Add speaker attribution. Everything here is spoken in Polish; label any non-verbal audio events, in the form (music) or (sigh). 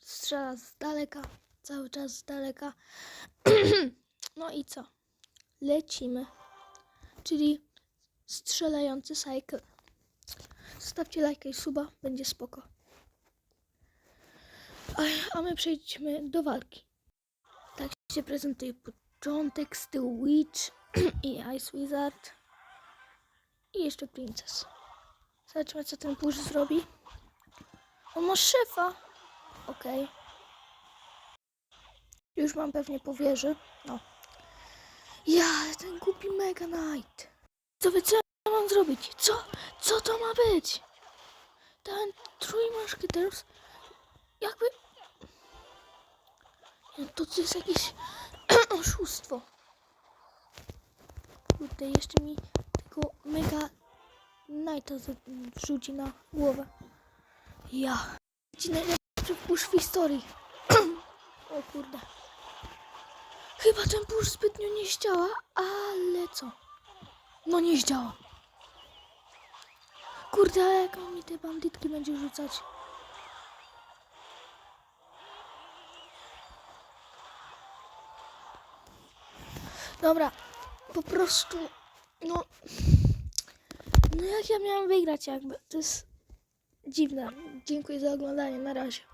Speaker 1: strzela z daleka, cały czas z daleka. (clears throat) no i co? Lecimy. Czyli strzelający cycle. Zostawcie lajka i suba, będzie spoko. A, a my przejdźmy do walki. Tak się prezentuje początek, z tyłu Witch (clears throat) i Ice Wizard. I jeszcze Princess. Zobaczmy, co ten push zrobi. On ma szefa. Okej. Już mam pewnie po wieży. No. Ja, ten głupi Mega Knight. Co wy, co mam zrobić? Co? Co to ma być? Ten trójmaszkieterów jakby... To, jest jakieś (clears throat) oszustwo. Kurde, jeszcze mi tego Mega Knighta wrzuci na głowę. Ja. Ci najlepszy push w historii. (clears throat) o kurde. Chyba ten push zbytnio nie zdziała, ale co? No nie zdziała. Kurde, jak on mi te bandytki będzie rzucać? Dobra, po prostu, no, no jak ja miałam wygrać jakby, to jest dziwne. Dziękuję za oglądanie, na razie.